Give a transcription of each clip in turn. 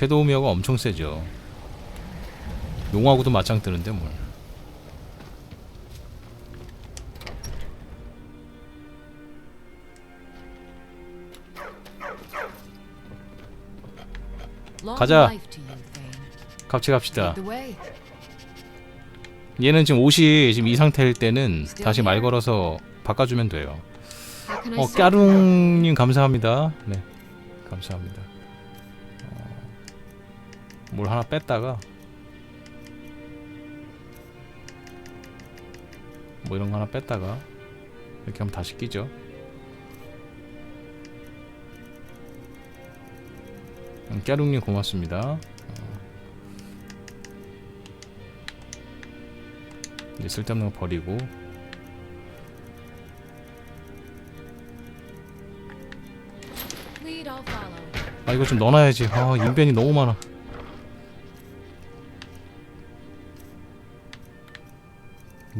섀도우 미어가 엄청 세죠. 용하고도 맞짱 뜨는데 뭘. 가자. 같이 갑시다. 얘는 지금 옷이 지금 이 상태일 때는 다시 말 걸어서 바꿔주면 돼요. 어? 까룽님 감사합니다. 네, 감사합니다. 어, 뭘 하나 뺐다가 뭐 이런 거 하나 뺐다가 이렇게 하면 다시 끼죠. 음, 까룽님 고맙습니다. 어. 이제 쓸데없는 거 버리고. 아 이거 좀 넣어놔야지 아 인벤이 너무 많아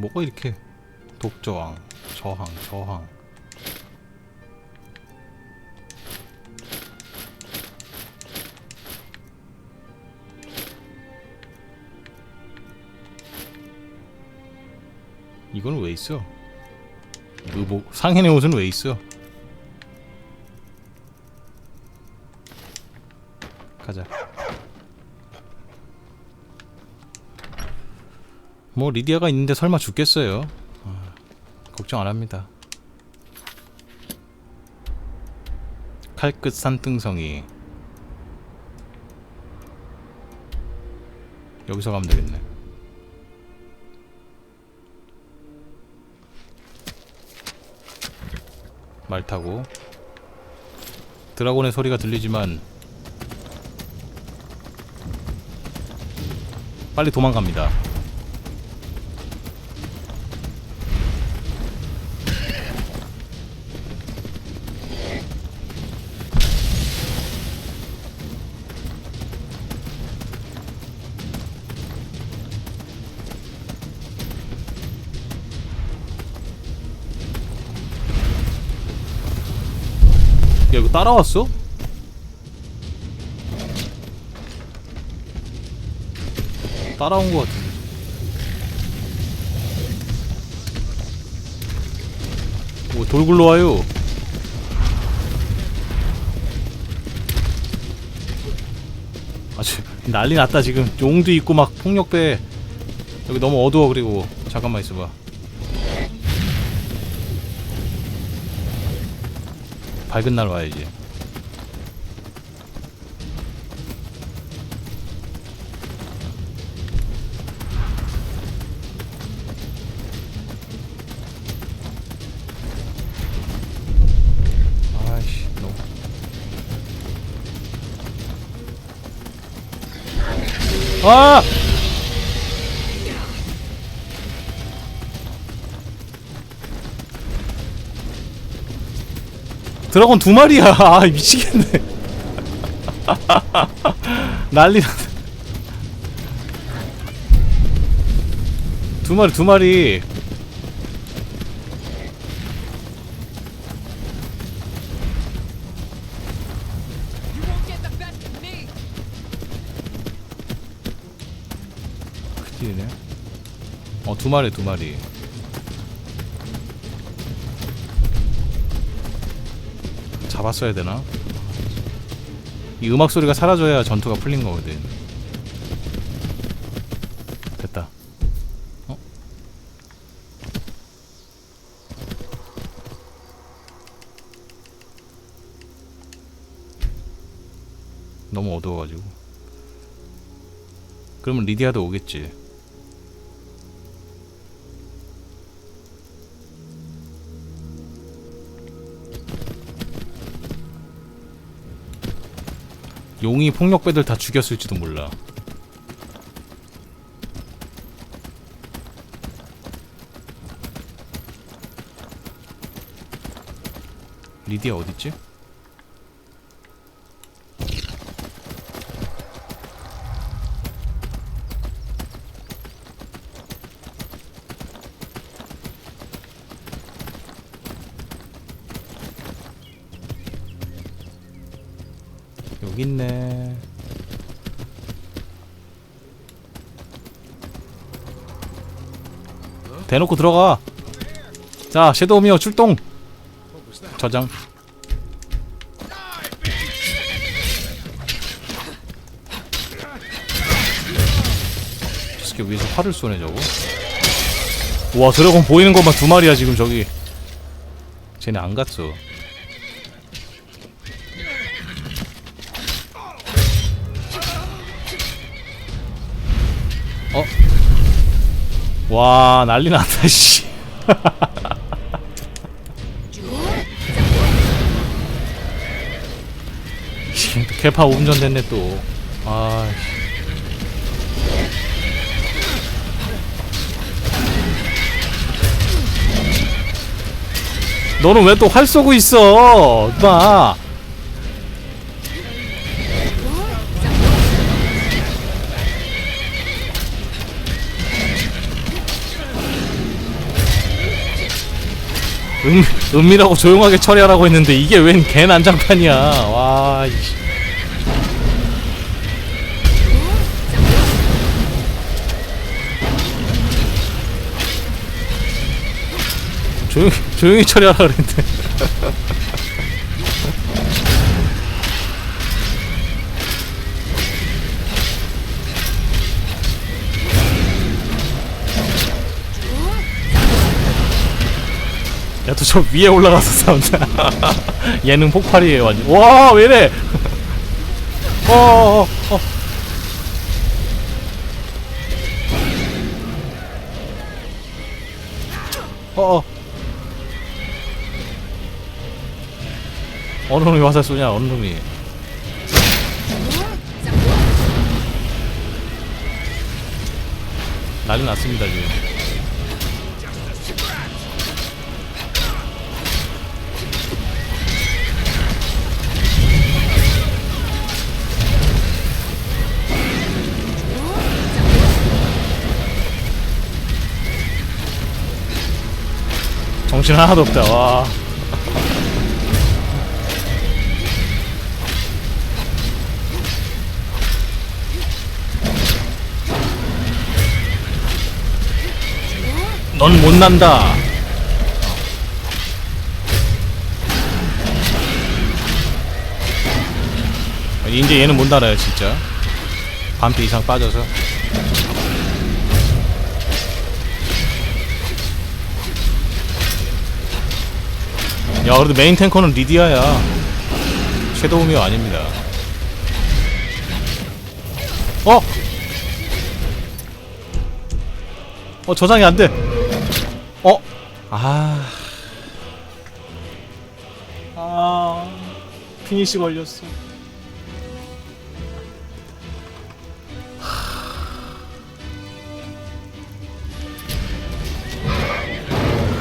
뭐가 이렇게 독저항 저항 저항 이건 왜 있어? 의복 상인의 옷은 왜 있어? 뭐 리디아가 있는데 설마 죽겠어요? 아, 걱정 안 합니다. 칼끝 산등성이 여기서 가면 되겠네. 말 타고 드라곤의 소리가 들리지만 빨리 도망갑니다. 따라왔어? 따라온 것 같은데. 오, 돌 굴러 와요. 아주 난리 났다 지금. 용도 있고 막 폭력배. 여기 너무 어두워 그리고 잠깐만 있어봐. 밝은 날 와야지. 아! 드래곤 두 마리야. 아, 미치겠네. 난리 났네. 두 마리, 두 마리. 어, 두 마리, 두 마리. 잡았어야 되나? 이 음악 소리가 사라져야 전투가 풀린 거거든. 됐다. 어? 너무 어두워가지고. 그러면 리디아도 오겠지. 용이 폭력배들 다 죽였을지도 몰라. 리디아 어딨지? 여기 있네. 대놓고 들어가. 자, 섀도우미어 출동. 저장. 저새끼 위에서 활을 쏘네 저거. 와 드래곤 보이는 것만 두 마리야 지금 저기. 쟤네 안 갔어. 와 난리 났다 씨 개파 운전됐네 또 아, 씨. 너는 왜 또 활 쏘고 있어, 마. 음, 은밀하고 조용하게 처리하라고 했는데 이게 웬 개 난장판이야. 와, 이씨. 조용 조용히 처리하라 그랬는데. 야, 또 저 위에 올라가서 싸운다. 예능 폭발이에요, 완전. 와, 왜래? 어, 어, 어. 어, 어. 어느 놈이 화살 쏘냐, 어느 놈이. 난리 났습니다, 지금. 정신 하나도 없다, 와. 넌 못 난다. 이제 얘는 못 날아요, 진짜. 반피 이상 빠져서. 야, 그래도 메인 탱커는 리디아야. 섀도우미어 아닙니다. 어? 어, 저장이 안 돼. 어? 아. 아. 피니시 걸렸어.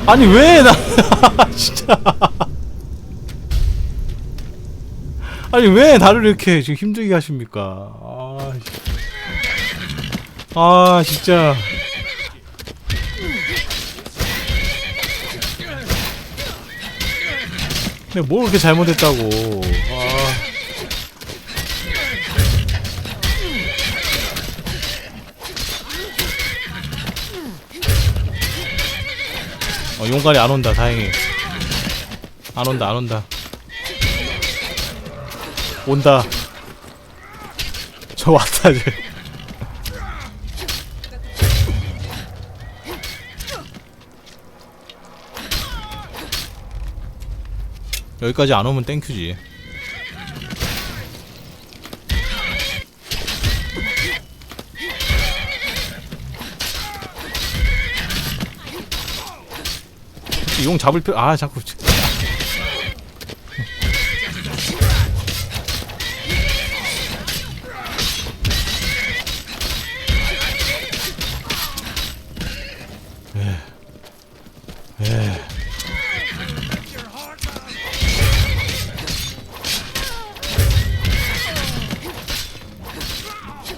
아니 왜 나 진짜. 아니 왜 나를 이렇게 지금 힘들게 하십니까? 아, 씨. 아 진짜. 내가 뭘 그렇게 잘못했다고 용갈이 안 온다 다행히. 안 온다 안 온다. 온다. 저 왔다 쟤 여기까지 안 오면 땡큐지 용 잡을 필요 아 자꾸 에. 에.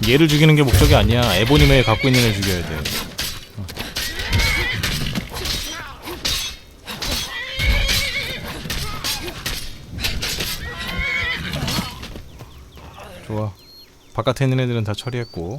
얘를 죽이는 게 목적이 아니야 에보니메 갖고 있는 애 죽여야 돼 바깥에 있는 애들은 다 처리했고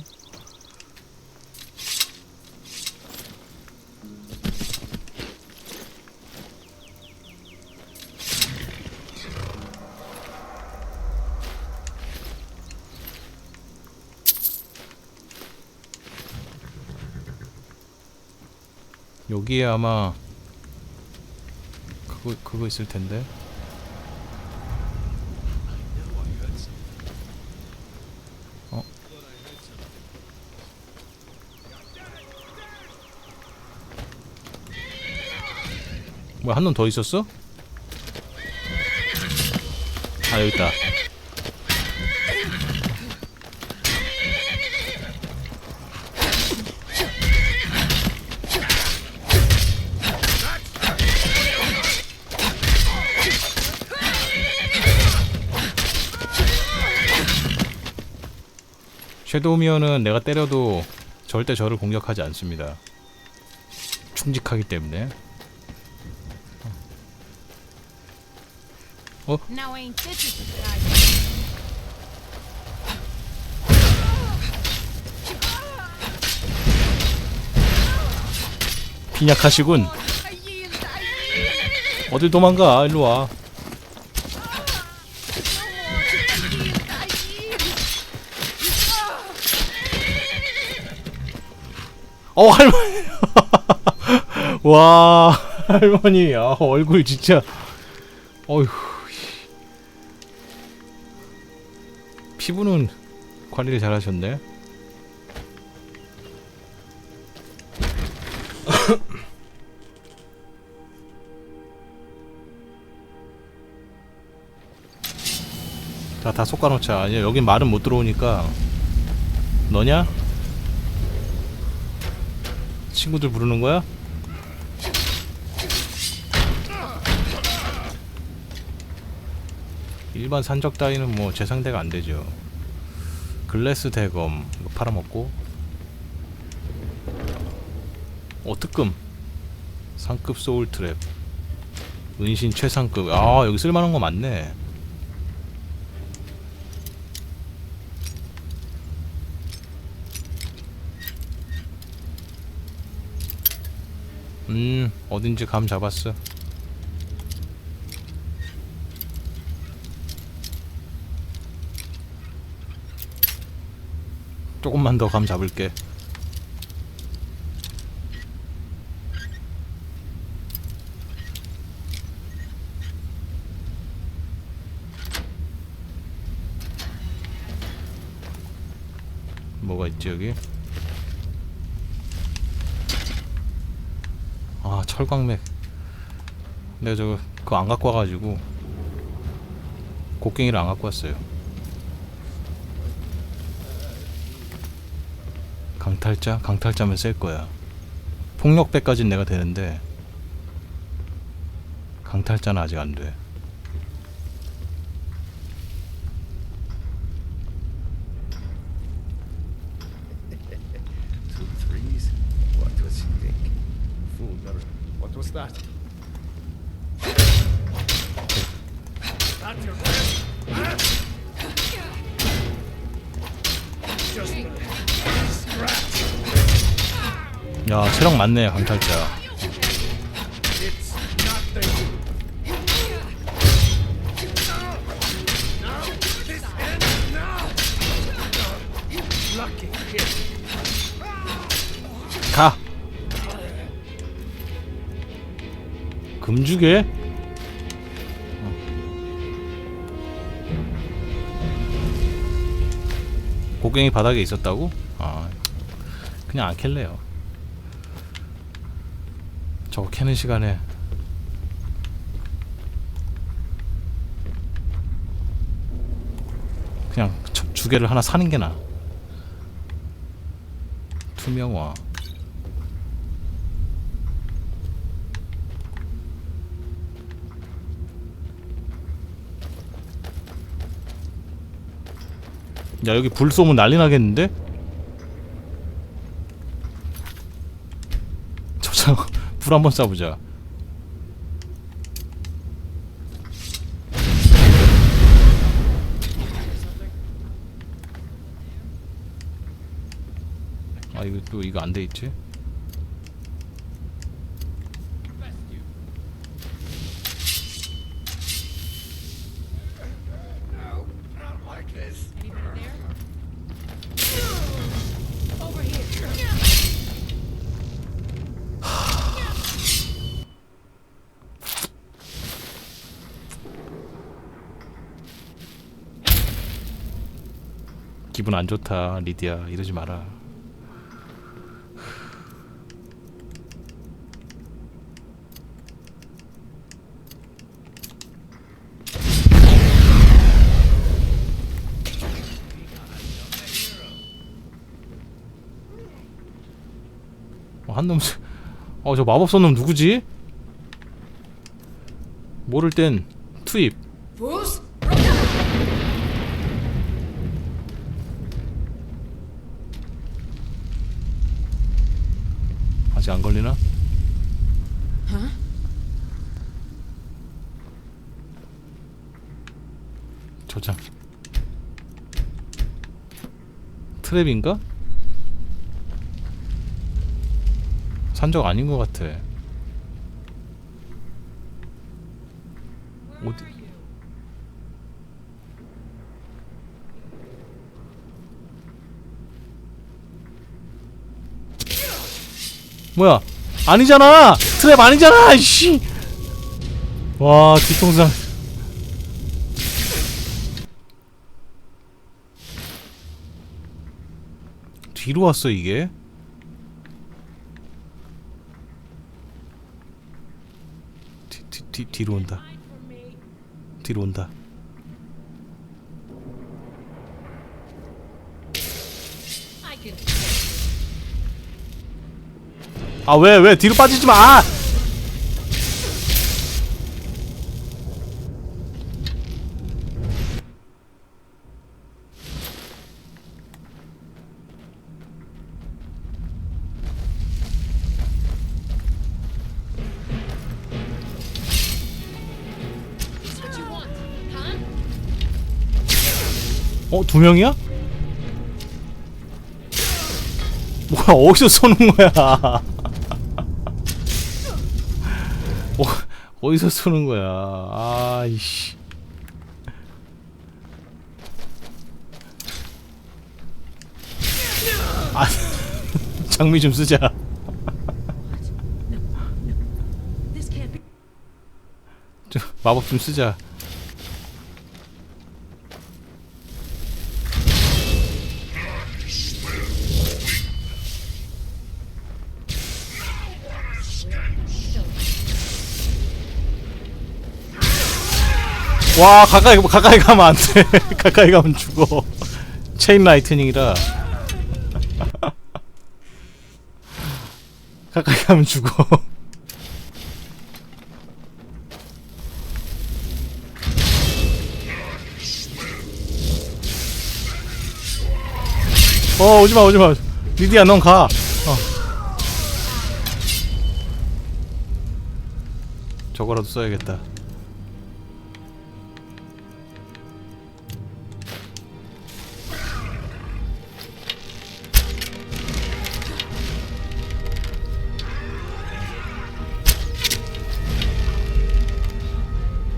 여기에 아마 그거 그거 있을 텐데. 뭐야 한 놈 더 있었어? 아 여기 있다. 섀도우미어는 내가 때려도 절대 저를 공격하지 않습니다. 충직하기 때문에. Surprise? 빈약하시군. 어딜 도망가? 일로 와. 어 할머니. 와 할머니. 아 얼굴 진짜. 어휴. 피부는 관리를 잘 하셨네. 다, 다 솎아놓자. 아니, 여긴 말은 못 들어오니까. 너냐? 친구들 부르는 거야? 일반 산적 따위는 뭐 제 상대가 안 되죠. 글래스 대검 이거 팔아먹고. 어 특금. 상급 소울 트랩. 은신 최상급. 아 여기 쓸만한 거 많네. 음 어딘지 감 잡았어 조금만 더 감 잡을게. 뭐가 있지 여기? 아 철광맥. 내가 저거 그거 안 갖고 와가지고 곡괭이를 안 갖고 왔어요 강탈자? 강탈자면 쓸 거야 폭력배까진 내가 되는데 강탈자는 아직 안 돼 많네 강탈자. 가 금주게? 곡괭이 바닥에 있었다고? 아 그냥 안 캘래요 저거 캐는 시간에. 그냥 저- 주개를 하나 사는 게 나아. 투명화 야 여기 불 쏘면 난리 나겠는데? 저저 불 한번 쏴보자 아 이거 또 이거 안 돼 있지? 기분 안 좋다 리디아 이러지 마라. 어, 한놈 어저 마법 쏜놈 누구지? 모를 땐 투입 아직 안 걸리나? 저장 트랩인가? 산적 아닌 것 같아 어디 뭐야? 아니잖아! 트랩 아니잖아! 씨. 와 뒤통수상 뒤로 왔어 이게? 뒤, 뒤, 뒤, 뒤로 온다. 뒤로 온다 아 왜 왜 뒤로 빠지지 마 huh? 어, 두 명이야? 뭐야, 어디서 쏘는 거야? 어, 어디서 쏘는 거야? 아이씨. 아, 장미 좀 쓰자. 좀 마법 좀 쓰자. 와 가까이 가까이 가면 안 돼. 가까이 가면 죽어. 체인 라이트닝이라. 가까이 가면 죽어. 어 오지마 오지마 리디야 넌 가. 어. 저거라도 써야겠다.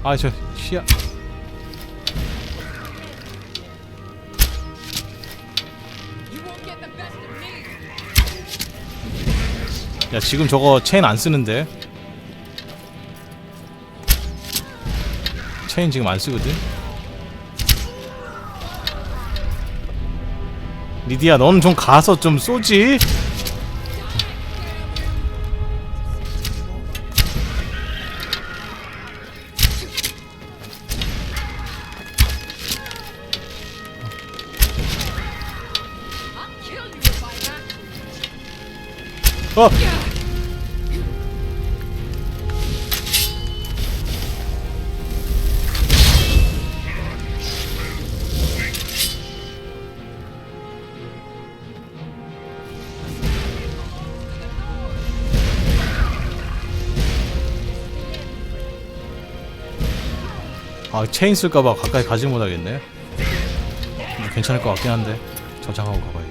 아 저 시야. 야 지금 저거 체인 안 쓰는데? 체인 지금 안 쓰거든? 리디야 넌 좀 가서 좀 쏘지 어 아 체인 쓸까봐 가까이 가지 못하겠네. 뭐 괜찮을 것 같긴 한데 저장하고 가봐야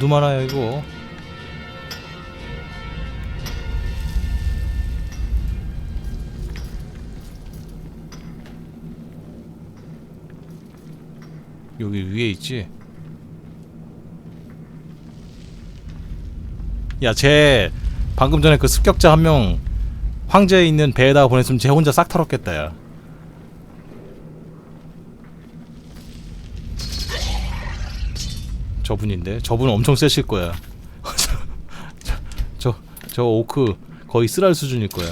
돈도 많아요 이거. 여기 위에 있지? 야 쟤 방금 전에 그 습격자 한 명 황제에 있는 배에다가 보냈으면 쟤 혼자 싹 털었겠다 야 저분인데. 저분 엄청 세실 거야. 저, 저, 저 오크 거의 쓰랄 수준일 거야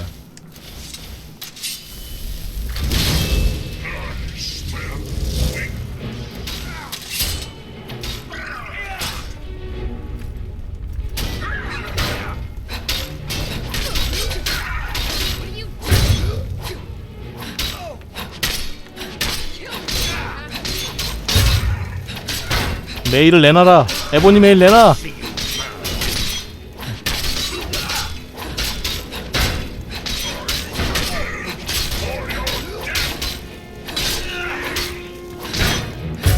메일을 내놔라. 에보니 메일 내놔.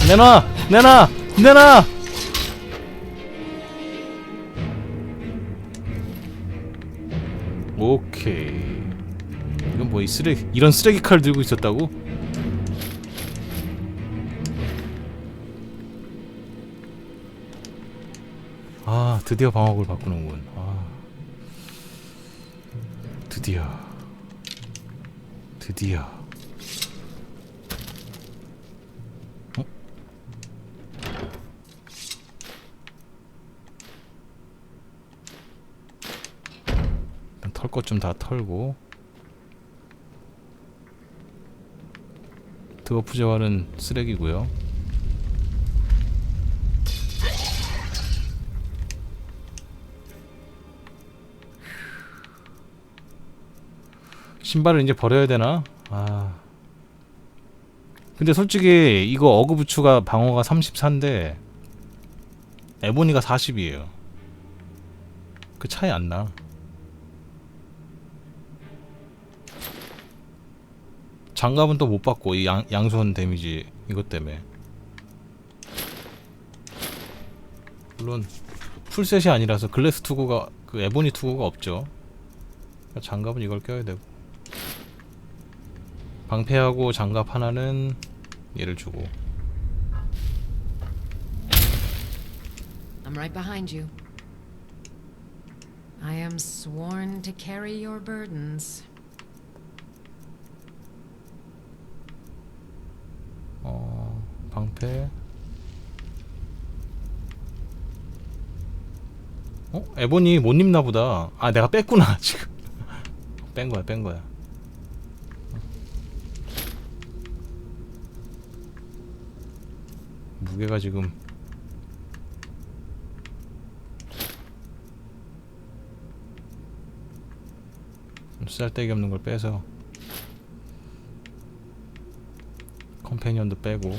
내놔 내놔 내놔. 오케이. 이건 뭐이 쓰레기 이런 쓰레기 칼 들고 있었다고? 드디어 방어구를 바꾸는군. 아. 드디어. 드디어. 어? 일단 털것 좀 다 털고. 드워프 재활은 쓰레기고요 신발을 이제 버려야 되나? 아. 근데 솔직히 이거 어그 부츠가 방어가 34인데 에보니가 40이에요. 그 차이 안 나. 장갑은 또 못 받고 이 양, 양손 데미지 이것 때문에. 물론 풀셋이 아니라서 글래스 투구가 그 에보니 투구가 없죠. 장갑은 이걸 껴야 되고. 방패하고 장갑 하나는 얘를 주고 I'm right behind you. I am sworn to carry your burdens. 어 방패 어 에보니 못 입나 보다 아 내가 뺐구나 지금 뺀 거야 뺀 거야 무게가 지금. 좀 쓸데기 없는 걸 빼서. 컴패니언도 빼고.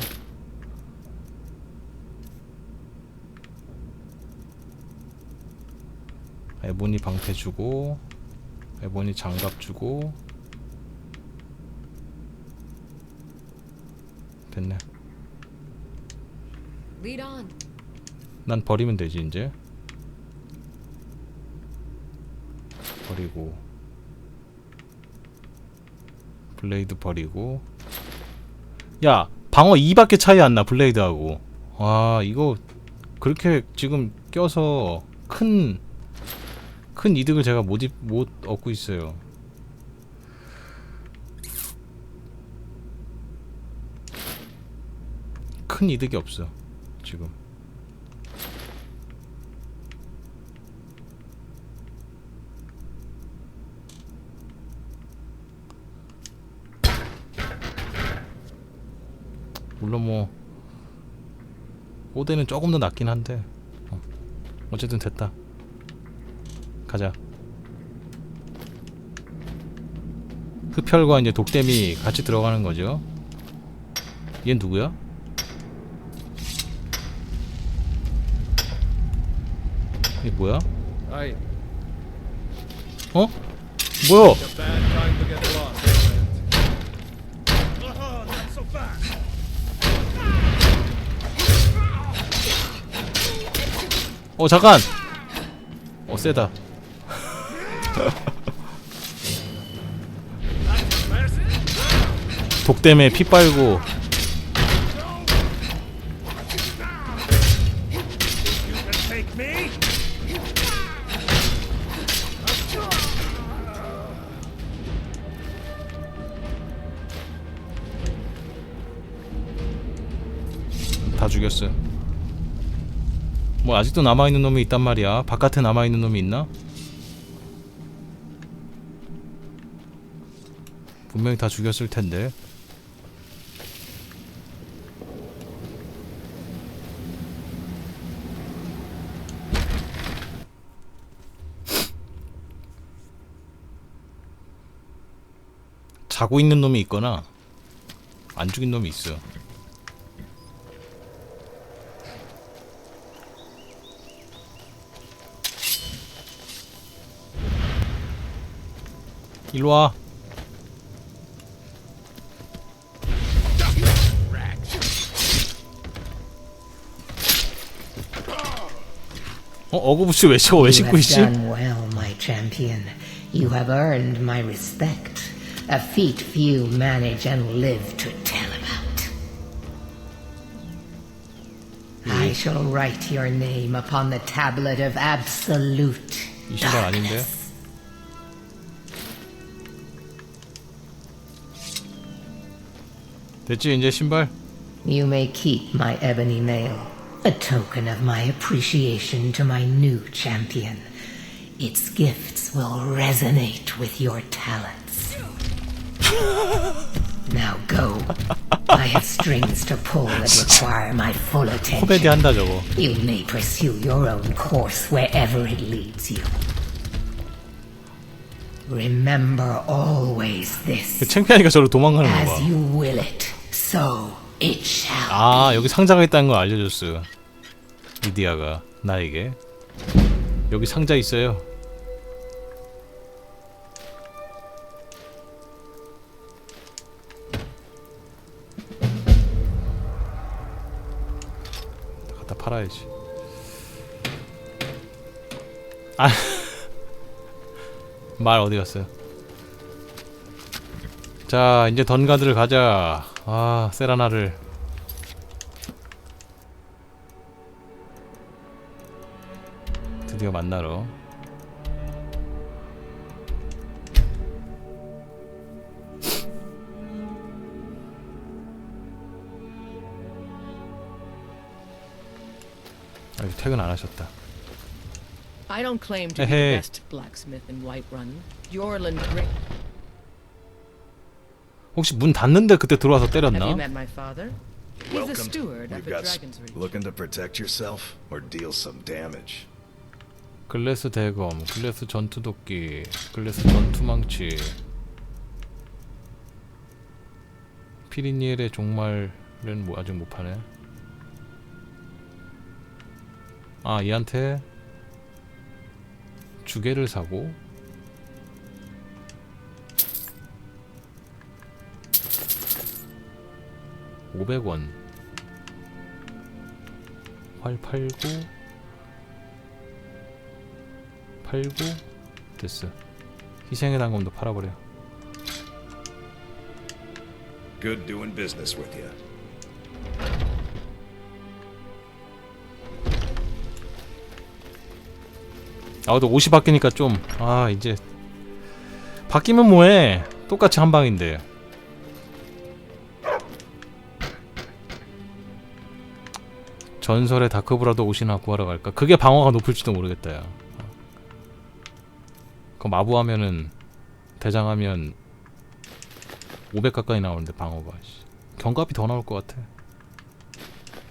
에보니 방패 주고 에보니 장갑 주고. 됐네 난 버리면 되지 이제. 버리고. 블레이드 버리고. 야 방어 2밖에 차이 안 나 블레이드하고. 와 이거 그렇게 지금 껴서 큰큰 이득을 제가 못, 입, 못 얻고 있어요. 큰 이득이 없어 지금 물론 뭐 오대는 조금 더 낫긴 한데 어. 어쨌든 됐다 가자 흡혈과 이제 독댐이 같이 들어가는 거죠 얘 누구야? 이게 뭐야? 어? 뭐야? 어 잠깐. 어 세다. 독 때문에 피 빨고. 다 죽였어요 뭐 아직도 남아 있는 놈이 있단 말이야. 바깥에 남아 있는 놈이 있나? 분명히 다 죽였을 텐데. 자고 있는 놈이 있거나 안 죽인 놈이 있어. 일로 와. 어 어구부시 왜 저거 왜 You 신고 have 있지? done well, my champion. You have earned my respect. A feat few manage and live to tell about. I shall write your name upon the tablet of absolute 이 신발 아닌데? darkness. 됐지 이제 신발? You may keep my ebony nail, a token of my appreciation to my new champion. Its gifts will resonate with your talents. now go. I have strings to pull that require my full 코미디 attention. 한다 저거. You may pursue your own course wherever it leads you. Remember always this. 그 창피하니까 저로 도망가는 거 As 봐. you will it, So it shall. 아 여기 상자가 있다는 걸 알려줬어. 리디아가 나에게 여기 상자 있어요. 갖다 팔아야지. 아, 말 어디 갔어요? 자, 이제 던가드를 가자. 아, 세라나를. 드디어 만나러. 아직 퇴근 안 하셨다. I don't claim to be the best blacksmith in Whiterun. Yorland Great. 혹시 문 닫는데 그때 들어와서 Have you 때렸나? met my father? He's the Welcome. steward We've up got at s- Dragon's Reach. looking to protect yourself or deal some damage. 글래스 대검, 글래스 전투도끼, 글래스 전투망치. 피리니엘의 종말은 뭐 아직 못 파네. 아 얘한테 주개를 사고 (500원) 활 팔고 팔고 됐어. 희생의 단검도 팔아버려. Good doing business with you. 아 근데 옷이 바뀌니까 좀 아 이제 바뀌면 뭐해? 똑같이 한 방인데 전설의 다크브라더 옷이나 구하러 갈까? 그게 방어가 높을지도 모르겠다 야. 그 마부하면은 대장하면 500 가까이 나오는데 방어가 씨. 경갑이 더 나올 것 같아